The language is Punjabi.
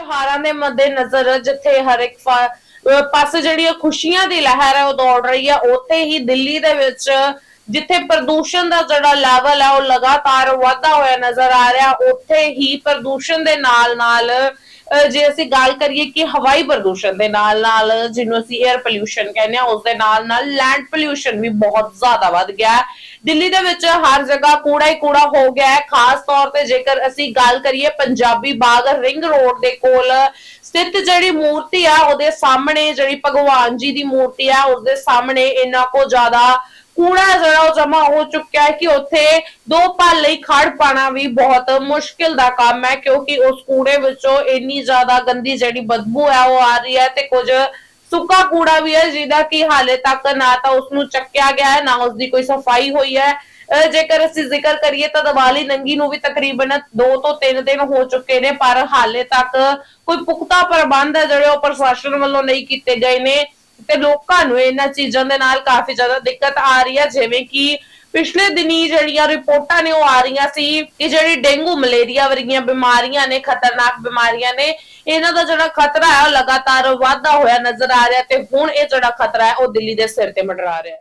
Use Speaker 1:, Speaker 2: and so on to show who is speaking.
Speaker 1: ਤਿਉਹਾਰਾਂ ਦੇ ਮੱਦੇਨਜ਼ਰ ਜਿੱਥੇ ਹਰ ਇੱਕ ਫਾ- ਪਾਸੇ ਜਿਹੜੀ ਇਹ ਖੁਸ਼ੀਆਂ ਦੀ ਲਹਿਰ ਹੈ, ਉਹ ਦੌੜ ਰਹੀ ਹੈ, ਉੱਥੇ ਹੀ ਦਿੱਲੀ ਦੇ ਵਿੱਚ ਜਿੱਥੇ ਪ੍ਰਦੂਸ਼ਣ ਦਾ ਜਿਹੜਾ ਲੈਵਲ ਹੈ ਉਹ ਲਗਾਤਾਰ ਵਾਧਾ ਹੋਇਆ ਨਜ਼ਰ ਆ ਰਿਹਾ, ਉੱਥੇ ਹੀ ਪ੍ਰਦੂਸ਼ਣ ਦੇ ਨਾਲ ਨਾਲ ਜੇ ਅਸੀਂ ਗੱਲ ਕਰੀਏ ਕਿ ਹਵਾਈ ਪ੍ਰਦੂਸ਼ਣ ਦੇ ਨਾਲ ਨਾਲ ਜਿਹਨੂੰ ਅਸੀਂ 에ਅਰ ਪੋਲਿਊਸ਼ਨ ਕਹਿੰਦੇ ਆ ਉਸ ਦੇ ਨਾਲ ਨਾਲ ਲੈਂਡ ਪੋਲਿਊਸ਼ਨ ਵੀ ਬਹੁਤ ਜ਼ਿਆਦਾ ਵੱਧ ਗਿਆ ਹੈ। ਦਿੱਲੀ ਦੇ ਵਿੱਚ ਹਰ ਜਗ੍ਹਾ ਕੂੜਾ ਹੀ ਕੂੜਾ ਹੋ ਗਿਆ ਹੈ, ਖਾਸ ਤੌਰ ਤੇ ਜੇਕਰ ਅਸੀਂ ਗੱਲ ਕਰੀਏ ਪੰਜਾਬੀ ਬਾਗ ਰਿੰਗ ਰੋਡ ਦੇ ਕੋਲ, ਸਥਿਤ ਜਿਹੜੀ ਮੂਰਤੀ ਆ, ਉਹਦੇ ਸਾਹਮਣੇ ਜਿਹੜੀ ਭਗਵਾਨ ਜੀ ਦੀ ਮੂਰਤੀ ਆ ਉਸ ਦੇ ਸਾਹਮਣੇ ਇੰਨਾ ਕੋ ਜ਼ਿਆਦਾ ਕੂੜਾ ਜਿਹੜਾ ਉਹ ਜਮਾ ਹੋ ਚੁੱਕਿਆ ਹੈ ਕਿ ਉੱਥੇ ਦੋ ਪਲ ਲਈ ਖੜ ਪਾਣਾ ਵੀ ਬਹੁਤ ਮੁਸ਼ਕਿਲ ਦਾ ਕੰਮ ਹੈ, ਕਿਉਂਕਿ ਉਸ ਕੂੜੇ ਵਿੱਚੋਂ ਇੰਨੀ ਜ਼ਿਆਦਾ ਗੰਦੀ ਜਿਹੜੀ ਬਦਬੂ ਹੈ ਉਹ ਆ ਰਹੀ ਹੈ ਤੇ ਕੁਝ ਸੁੱਕਾ ਕੂੜਾ ਵੀ ਹੈ ਜਿਹਦਾ ਕਿ ਹਾਲੇ ਤੱਕ ਨਾ ਤਾਂ ਉਸ ਨੂੰ ਚੱਕਿਆ ਗਿਆ ਹੈ, ਨਾ ਉਸ ਦੀ ਕੋਈ ਸਫ਼ਾਈ ਹੋਈ ਹੈ। ਜੇਕਰ ਅਸੀਂ ਜ਼ਿਕਰ ਕਰੀਏ ਤਾਂ ਦੀਵਾਲੀ ਨੰਗੀ ਨੂੰ ਵੀ ਤਕਰੀਬਨ 2 ਤੋਂ 3 ਦਿਨ ਹੋ ਚੁੱਕੇ ਨੇ, ਪਰ ਹਾਲੇ ਤੱਕ ਕੋਈ ਪੁਖਤਾ ਪ੍ਰਬੰਧ ਹੈ ਜਿਹੜੇ ਉਹ ਪ੍ਰਸ਼ਾਸਨ ਵੱਲੋਂ ਨਹੀਂ ਕੀਤੇ ਗਏ ਨੇ। ਤੇ ਲੋਕਾਂ ਨੂੰ ਇਹਨਾਂ ਚੀਜ਼ਾਂ ਦੇ ਨਾਲ ਕਾਫੀ ਜ਼ਿਆਦਾ ਦਿੱਕਤ ਆ ਰਹੀ ਹੈ, ਜਿਵੇਂ ਕਿ ਪਿਛਲੇ ਦਿਨੀ ਜਿਹੜੀਆਂ ਰਿਪੋਰਟਾਂ ਨੇ ਉਹ ਆ ਰਹੀਆਂ ਸੀ ਕਿ ਜਿਹੜੀ ਡੇਂਗੂ ਮਲੇਰੀਆ ਵਰਗੀਆਂ ਬਿਮਾਰੀਆਂ ਨੇ, ਖਤਰਨਾਕ ਬਿਮਾਰੀਆਂ ਨੇ, ਇਹਨਾਂ ਦਾ ਜਿਹੜਾ ਖਤਰਾ ਹੈ ਉਹ ਲਗਾਤਾਰ ਵਾਧਾ ਹੋਇਆ ਨਜ਼ਰ ਆ ਰਿਹਾ ਤੇ ਹੁਣ ਇਹ ਜਿਹੜਾ ਖਤਰਾ ਹੈ ਉਹ ਦਿੱਲੀ ਦੇ ਸਿਰ ਤੇ ਮੰਡਰਾ ਰਿਹਾ ਹੈ।